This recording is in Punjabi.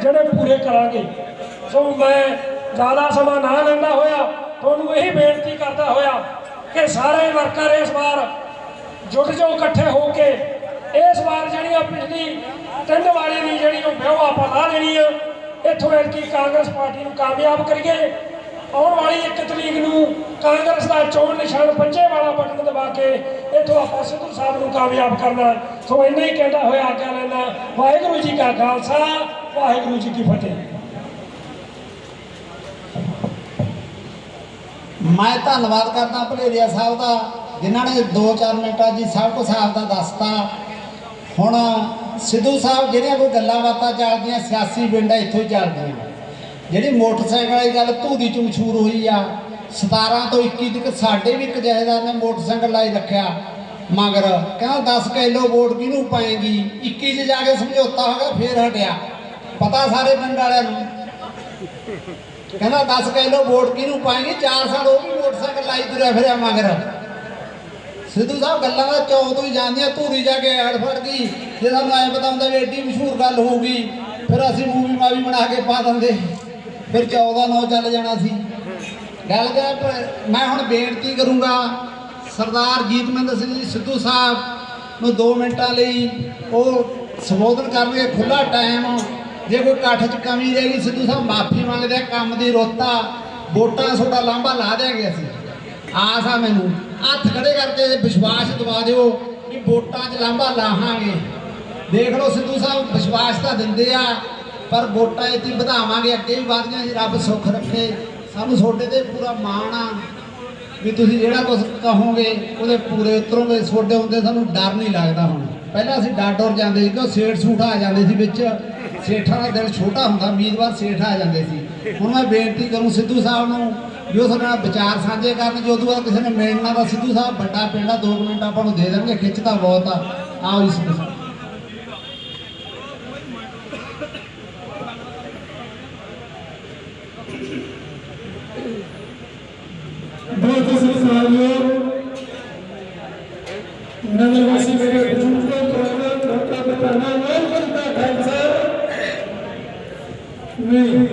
ਜਿਹੜੇ ਪੂਰੇ ਕਰਾਂਗੇ। ਸੋ ਮੈਂ ਜ਼ਿਆਦਾ ਸਮਾਂ ਨਾ ਲੈਂਦਾ ਹੋਇਆ, ਤੁਹਾਨੂੰ ਇਹੀ ਬੇਨਤੀ ਕਰਦਾ ਹੋਇਆ ਕਿ ਸਾਰੇ ਵਰਕਰ ਇਸ ਵਾਰ ਜੁਟ ਜਾਓ ਇਕੱਠੇ ਹੋ ਕੇ। ਇਸ ਵਾਰ ਜਿਹੜੀਆਂ ਪਿਛਲੀ ਤਿੰਨ ਵਾਰੀ ਦੀ ਜਿਹੜੀ ਉਹ ਵਿਆਹ ਆਪਾਂ ਲਾ ਲੈਣੀ ਆ, ਇੱਥੋਂ ਐਤਕੀ ਕਾਂਗਰਸ ਪਾਰਟੀ ਨੂੰ ਕਾਮਯਾਬ ਕਰੀਏ। ਵਾਲੀ ਇੱਕ ਤਰੀਕ ਨੂੰ ਕਾਂਗਰਸ ਦਾ ਚੋਣ ਨਿਸ਼ਾਨ ਪੰਜੇ ਵਾਲਾ ਬਟਨ ਦਬਾ ਕੇ ਇੱਥੋਂ ਆਪਾਂ ਸਿੱਧੂ ਸਾਹਿਬ ਨੂੰ ਕਾਮਯਾਬ ਕਰਨਾ ਸੋ ਇੰਨਾ ਹੀ ਕਹਿੰਦਾ ਹੋਇਆ ਆਗਿਆ ਲੈਣਾ ਵਾਹਿਗੁਰੂ ਜੀ ਕਾ ਖਾਲਸਾ, ਵਾਹਿਗੁਰੂ ਜੀ ਕੀ ਫਤਿਹ। ਮੈਂ ਧੰਨਵਾਦ ਕਰਦਾ ਭਲੇਰੀਆ ਸਾਹਿਬ ਦਾ, ਜਿਨ੍ਹਾਂ ਨੇ 2-4 ਮਿੰਟਾਂ ਜੀ ਸਭ ਕੁਝ ਸਾਹਿਬ ਦਾ ਦੱਸਤਾ। ਹੁਣ ਸਿੱਧੂ ਸਾਹਿਬ, ਜਿਹੜੀਆਂ ਕੋਈ ਗੱਲਾਂ ਬਾਤਾਂ ਚੱਲਦੀਆਂ, ਸਿਆਸੀ ਪਿੰਡਾਂ ਇੱਥੋਂ ਹੀ ਚੱਲਦੀਆਂ। ਜਿਹੜੀ ਮੋਟਰਸਾਈਕਲ ਵਾਲੀ ਗੱਲ ਧੂਰੀ ਚ ਮਸ਼ਹੂਰ ਹੋਈ ਆ 17 ਤੋਂ 21 ਤੱਕ ਸਾਡੇ ਵੀ ਇੱਕ ਜਹੇਦਾਰ ਨੇ ਮੋਟਰਸਾਈਕਲ ਲਾਈ ਰੱਖਿਆ। ਮਗਰ ਕਹਿੰਦਾ 10 ਕਿਲੋ ਵੋਟ ਕਿਹਨੂੰ ਪਾਏਗੀ? 21 ਚ ਜਾ ਕੇ ਸਮਝੌਤਾ ਹੋ ਗਿਆ, ਫੇਰ ਹਟਿਆ। ਪਤਾ ਸਾਰੇ ਪਿੰਡ ਵਾਲਿਆਂ ਨੂੰ। ਕਹਿੰਦਾ 10 ਕਿਲੋ ਵੋਟ ਕਿਹਨੂੰ ਪਾਏਗੀ? 4 ਸਾਲ ਉਹ ਵੀ ਮੋਟਰਸਾਈਕਲ ਲਾਈ ਤੁਰਿਆ ਫਿਰਿਆ ਮਗਰ। ਸਿੱਧੂ ਸਾਹਿਬ ਗੱਲਾਂ ਦਾ ਚੌਂ ਤੋਂ ਹੀ ਜਾਂਦੀਆਂ ਧੂਰੀ ਜਾ ਕੇ ਐੜ ਫੜ ਗਈ। ਜੇ ਸਾਨੂੰ ਐ ਪਤਾ ਹੁੰਦਾ ਵੀ ਐਡੀ ਮਸ਼ਹੂਰ ਗੱਲ ਹੋਊਗੀ, ਫਿਰ ਅਸੀਂ ਮੂਵੀ ਮਾਵੀ ਬਣਾ ਕੇ ਪਾ ਦਿੰਦੇ। ਫਿਰ 14 ਨੌ ਚੱਲ ਜਾਣਾ ਸੀ। ਗੱਲ ਕਰ ਮੈਂ ਹੁਣ ਬੇਨਤੀ ਕਰੂੰਗਾ, ਸਰਦਾਰ ਜੀਤਮਿੰਦਰ ਸਿੰਘ ਜੀ, ਸਿੱਧੂ ਸਾਹਿਬ ਨੂੰ 2 ਮਿੰਟਾਂ ਲਈ ਉਹ ਸੰਬੋਧਨ ਕਰਨਗੇ ਖੁੱਲਾ ਟਾਈਮ ਜੇ ਕੋਈ ਇਕੱਠ 'ਚ ਕਮੀ ਰਹਿ ਗਈ, ਸਿੱਧੂ ਸਾਹਿਬ ਮਾਫੀ ਮੰਗਦੇ ਆ, ਕੰਮ ਦੀ ਰੋਤਾ ਵੋਟਾਂ ਤੁਹਾਡਾ ਲਾਂਭਾ ਲਾ ਦਿਆਂਗੇ ਅਸੀਂ। ਆਸ ਆ ਮੈਨੂੰ। ਹੱਥ ਖੜੇ ਕਰਕੇ ਵਿਸ਼ਵਾਸ ਦਵਾ ਦਿਓ ਵੀ ਵੋਟਾਂ 'ਚ ਲਾਂਭਾ ਲਾਹਾਂਗੇ। ਦੇਖ ਲਓ ਸਿੱਧੂ ਸਾਹਿਬ, ਵਿਸ਼ਵਾਸ ਤਾਂ ਦਿੰਦੇ ਆ। ਪਰ ਵੋਟਾਂ ਇੱਥੇ ਵਧਾਵਾਂਗੇ, ਅੱਗੇ ਵੀ ਵਧਦੀਆਂ ਜੀ, ਰੱਬ ਸੁੱਖ ਰੱਖੇ। ਸਾਨੂੰ ਤੁਹਾਡੇ ਤੇ ਪੂਰਾ ਮਾਣ ਆ ਵੀ ਤੁਸੀਂ ਜਿਹੜਾ ਕੁਝ ਕਹੋਗੇ, ਉਹਦੇ ਪੂਰੇ ਉਤਰੋਗੇ। ਤੁਹਾਡੇ ਹੁੰਦੇ ਸਾਨੂੰ ਡਰ ਨਹੀਂ ਲੱਗਦਾ ਹੁਣ। ਪਹਿਲਾਂ ਅਸੀਂ ਡਾਡੋਰ ਜਾਂਦੇ ਸੀ ਕਿ ਉਹ ਸੇਠ ਸੂਠ ਆ ਜਾਂਦੇ ਸੀ ਵਿੱਚ। ਸੇਠਾਂ ਦਾ ਦਿਲ ਛੋਟਾ ਹੁੰਦਾ, ਉਮੀਦਵਾਰ ਸੇਠ ਆ ਜਾਂਦੇ ਸੀ। ਹੁਣ ਮੈਂ ਬੇਨਤੀ ਕਰੂੰ ਸਿੱਧੂ ਸਾਹਿਬ ਨੂੰ ਜੋ ਸਾਡੇ ਨਾਲ ਵਿਚਾਰ ਸਾਂਝੇ ਕਰਨ, ਜੋ ਦੁਆ ਕਿਸੇ ਨੇ ਮਿਲਣਾ ਦਾ ਸਿੱਧੂ ਸਾਹਿਬ ਵੱਡਾ ਪਿੰਡ ਆ 2 ਮਿੰਟ ਆਪਾਂ ਨੂੰ ਦੇ ਦੇਣਗੇ ਖਿੱਚਦਾ ਬਹੁਤ ਆ। ਆਓ ਜੀ ਸਿੱਧੂ ਬਹੁਤ ਸਤਿਕਾਰਯੋਗ ਨਗਰ ਵਾਸੀ ਮੇਰੇ ਬਜ਼ੁਰਗੋ ਪ੍ਰੋਗਰਾਮ ਰੋਕਾ ਬਤਾਨਾ ਵਾਹਿਗੁਰੂ ਦਾ ਖਾਲਸਾ। ਨਹੀਂ।